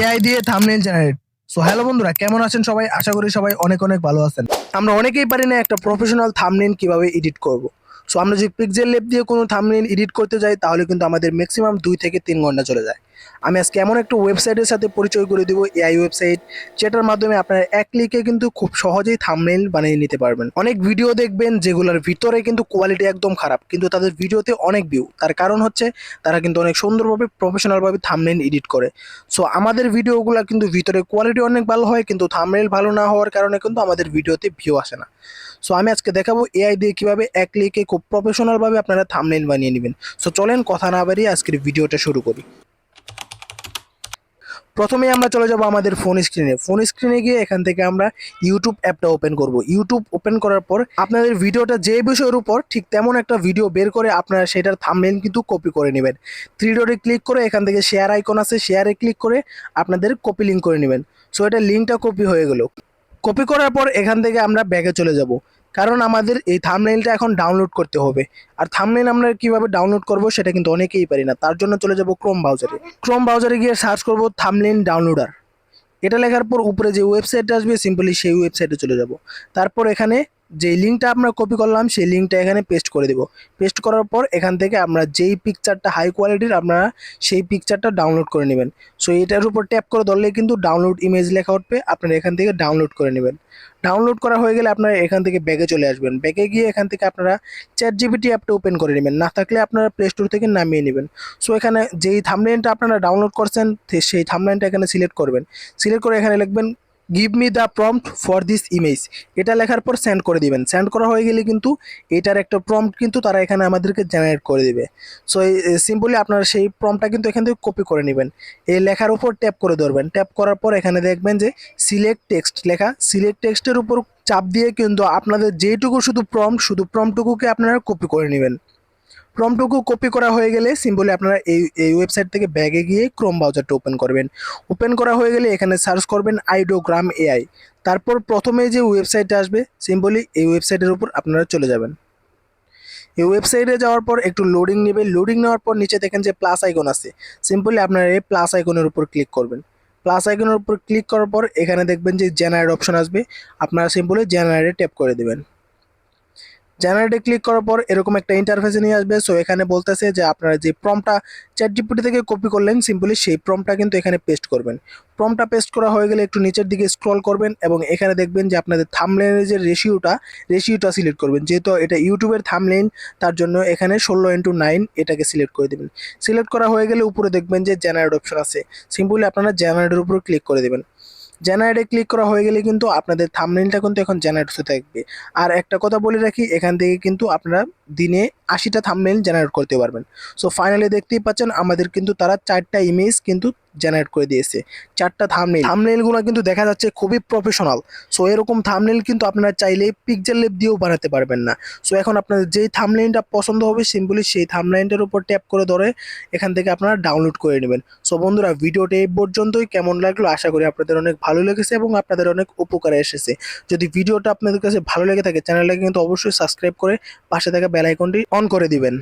AI দিয়ে thumbnail generate so hello বন্ধুরা, কেমন আছেন সবাই? আশা করি সবাই অনেক অনেক ভালো আছেন। আমরা অনেকেই পারি না একটা প্রফেশনাল থামনেল কীভাবে এডিট করব। সো আমরা যদি পিক্সেল লেপ দিয়ে কোনো থামনেল এডিট করতে যাই, তাহলে কিন্তু আমাদের ম্যাক্সিমাম দুই থেকে তিন ঘণ্টা চলে যায়। আমি আজকে এমন একটা ওয়েবসাইটের সাথে পরিচয় করে দিব এআই ওয়েবসাইট যেটার মাধ্যমে আপনারা এক ক্লিকে কিন্তু খুব সহজেই থামনেল বানিয়ে নিতে পারবেন। অনেক ভিডিও দেখবেন যেগুলোর ভিতরে কিন্তু কোয়ালিটি একদম খারাপ, কিন্তু তাদের ভিডিওতে অনেক ভিউ তার কারণ হচ্ছে, তারা কিন্তু অনেক সুন্দরভাবে প্রফেশনালভাবে থামনেল এডিট করে। সো আমাদের ভিডিওগুলো কিন্তু ভিতরে কোয়ালিটি অনেক ভালো হয়, কিন্তু থামনেল ভালো না হওয়ার কারণে কিন্তু আমাদের ভিডিওতে ভিউ আসে না। সো আমি আজকে দেখাবো এআই দিয়ে কীভাবে এক ক্লিকে খুব প্রফেশনালভাবে আপনারা থামনেল বানিয়ে নেবেন। সো চলেন কথা না বাড়িয়ে আজকের ভিডিওটা শুরু করি। প্রথমে আমরা চলে যাব আমাদের ফোন স্ক্রিনে ফোন স্ক্রিনে গিয়ে এখান থেকে আমরা ইউটিউব অ্যাপটা ওপেন করব। ইউটিউব ওপেন করার পর আপনাদের ভিডিওটা যে বিষয়ের উপর ঠিক তেমন একটা ভিডিও বের করে আপনারা সেটার থামনেল কিন্তু কপি করে নেবেন। থ্রি ডটে ক্লিক করে এখান থেকে শেয়ার আইকন আছে শেয়ারে ক্লিক করে আপনাদের কপি লিঙ্ক করে নেবেন। সো এটা লিঙ্কটা কপি হয়ে গেল। কপি করার পর এখান থেকে আমরা ব্যাগে চলে যাব। কারণ আমাদের এই থামনেলটা এখন ডাউনলোড করতে হবে। আর থামনেল আমরা কীভাবে ডাউনলোড করব সেটা কিন্তু অনেকেই পারি না। তার জন্য চলে যাব ক্রোম ব্রাউজারে ক্রোম ব্রাউজারে গিয়ে সার্চ করব থামনেল ডাউনলোডার এটা লেখার পর উপরে যে ওয়েবসাইটটা আসবে সিম্পলি সেই ওয়েবসাইটে চলে যাব। তারপর এখানে যে লিঙ্কটা আমরা কপি করলাম, সেই লিঙ্কটা এখানে পেস্ট করে দেব। পেস্ট করার পর এখান থেকে আমরা যেই পিকচারটা হাই কোয়ালিটির আপনারা সেই পিকচারটা ডাউনলোড করে নেবেন। সো এটার উপর ট্যাপ করে ধরলে কিন্তু ডাউনলোড ইমেজ লেখা উঠবে, আপনারা এখান থেকে ডাউনলোড করে নেবেন। ডাউনলোড করা হয়ে গেলে আপনারা এখান থেকে ব্যাগে চলে আসবেন। ব্যাগে গিয়ে এখান থেকে আপনারা চ্যাট জিবিটি অ্যাপটা ওপেন করে নেবেন। না থাকলে আপনারা প্লে স্টোর থেকে নামিয়ে নেবেন। সো এখানে যেই থামলাইনটা আপনারা ডাউনলোড করছেন সেই থামলাইনটা এখানে সিলেক্ট করবেন। সিলেক্ট করে এখানে লিখবেন give me the prompt for this image এটা লেখার পর সেন্ড করে দিবেন। সেন্ড করা হয়ে গেলে কিন্তু এটার একটা প্রম্পট কিন্তু তারা এখানে আমাদেরকে জেনারেট করে দিবে। সো সিম্পলি আপনারা সেই প্রম্পটটা কিন্তু এখান থেকে কপি করে নেবেন। এই লেখার উপর ট্যাপ করে ধরবেন। ট্যাপ করার পর এখানে দেখবেন যে সিলেক্ট টেক্সট লেখা। সিলেক্ট টেক্সটের উপর চাপ দিয়ে কিন্তু আপনাদের যেটুকু শুধু প্রম্পট শুধু প্রম্পটুকুকে আপনারা কপি করে নেবেন। প্রমটুকু কপি করা হয়ে গেলে সিম্পলি আপনারা এই এই ওয়েবসাইট থেকে ব্যাগে গিয়ে ক্রোম ব্রাউজারটা ওপেন করবেন। ওপেন করা হয়ে গেলে এখানে সার্চ করবেন আইডোগ্রাম এআই তারপর প্রথমে যে ওয়েবসাইটটা আসবে সিম্পলি এই ওয়েবসাইটের উপর আপনারা চলে যাবেন। এই ওয়েবসাইটে যাওয়ার পর একটু লোডিং নেবে লোডিং নেওয়ার পর নিচে দেখেন যে প্লাস আইকন আছে। সিম্পলি আপনারা এই প্লাস আইকনের উপর ক্লিক করবেন। প্লাস আইকনের উপর ক্লিক করার পর এখানে দেখবেন যে জেনারেট অপশন আসবে। আপনারা সিম্পলি জেনারেটে ট্যাপ করে দেবেন। জেনারেটে ক্লিক করার পর এরকম একটা ইন্টারফেসে নিয়ে আসবে। সো এখানে বলতেছে যে আপনারা যে প্রমটা চ্যাট জিপিটি থেকে কপি করলেন সিম্পলি সেই প্রমটা কিন্তু এখানে পেস্ট করবেন। প্রমটা পেস্ট করা হয়ে গেলে একটু নিচের দিকে স্ক্রল করবেন এবং এখানে দেখবেন যে আপনাদের থামলেনের যে রেশিওটা রেশিওটা সিলেক্ট করবেন। যেহেতু এটা ইউটিউবের থামলেন তার জন্য এখানে ষোলো ইন্টু নাইন এটাকে সিলেক্ট করে দেবেন। সিলেক্ট করা হয়ে গেলে উপরে দেখবেন যে জেনারেট অপশন আছে। সিম্পলি আপনারা জেনারেটের উপর ক্লিক করে দেবেন। জেনারেটে ক্লিক করা হয়ে গেলে কিন্তু আপনাদের থামনেলটা কিন্তু এখন জেনারেট হতে থাকবে। আর একটা কথা বলে রাখি, এখান থেকে কিন্তু আপনারা দিনে আশিটা থামনেল জেনারেট করতে পারবেন। সো ফাইনালি দেখতেই পাচ্ছেন, আমাদের কিন্তু তারা চারটা ইমেজ কিন্তু জেনারেট করে দিয়েছে। চারটা থামনেল থামনেলগুলো কিন্তু দেখা যাচ্ছে খুবই প্রফেশনাল সো এরকম থামনেল কিন্তু আপনারা চাইলে পিকচার লেপ দিয়েও বানাতে পারবেন না। সো এখন আপনাদের যেই থামলাইনটা পছন্দ হবে সিম্পলি সেই থামলাইনটার উপর ট্যাপ করে ধরে এখান থেকে আপনারা ডাউনলোড করে নেবেন। সো বন্ধুরা, ভিডিওটা এই পর্যন্তই। কেমন লাগল? আশা করি আপনাদের অনেক ভালো লেগেছে এবং আপনাদের অনেক উপকারে এসেছে। যদি ভিডিওটা আপনাদের কাছে ভালো লেগে থাকে চ্যানেলটাকে কিন্তু অবশ্যই সাবস্ক্রাইব করে পাশে থাকা বেল আইকনটি অন করে দিবেন।